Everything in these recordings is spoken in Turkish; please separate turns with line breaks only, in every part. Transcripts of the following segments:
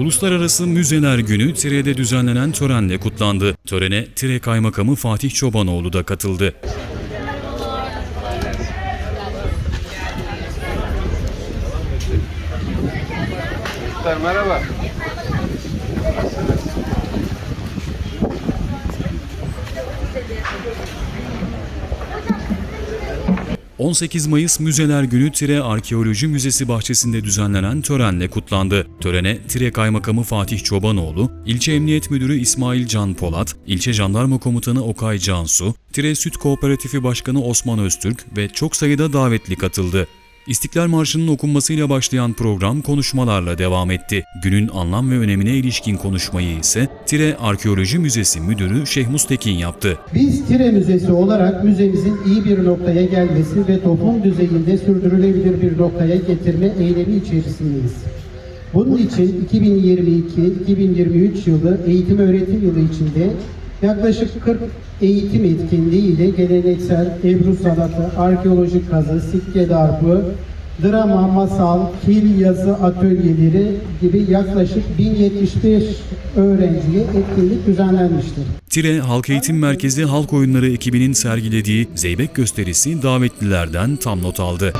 Uluslararası Müzeler Günü Tire'de düzenlenen törenle kutlandı. Törene Tire Kaymakamı Fatih Çobanoğlu da katıldı.
Merhaba.
18 Mayıs Müzeler Günü Tire Arkeoloji Müzesi bahçesinde düzenlenen törenle kutlandı. Törene Tire Kaymakamı Fatih Çobanoğlu, İlçe Emniyet Müdürü İsmail Can Polat, İlçe Jandarma Komutanı Okay Cansu, Tire Süt Kooperatifi Başkanı Osman Öztürk ve çok sayıda davetli katıldı. İstiklal Marşı'nın okunmasıyla başlayan program konuşmalarla devam etti. Günün anlam ve önemine ilişkin konuşmayı ise Tire Arkeoloji Müzesi Müdürü Şeyh Mustekin yaptı.
Biz Tire Müzesi olarak müzemizin iyi bir noktaya gelmesi ve toplum düzeyinde sürdürülebilir bir noktaya getirme eylemi içerisindeyiz. Bunun için 2022-2023 yılı eğitim öğretim yılı içinde yaklaşık 40 eğitim etkinliği ile geleneksel Ebru sanatı, arkeolojik kazı, sikke darbu, drama, masal, kil yazı atölyeleri gibi yaklaşık 1075 öğrenciye etkinlik düzenlenmiştir.
Tire Halk Eğitim Merkezi Halk Oyunları ekibinin sergilediği Zeybek gösterisi davetlilerden tam not aldı.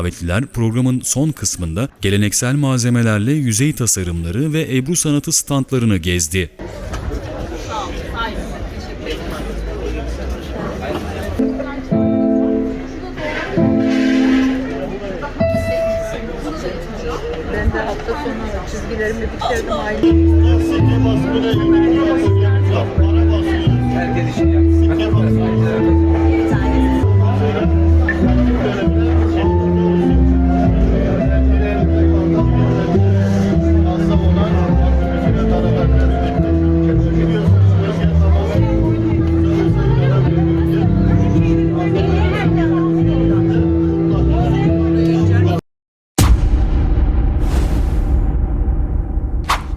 Davetliler programın son kısmında geleneksel malzemelerle yüzey tasarımları ve Ebru sanatı standlarını gezdi.
Ben de hafta sonu çizgilerimi bitirdim aile.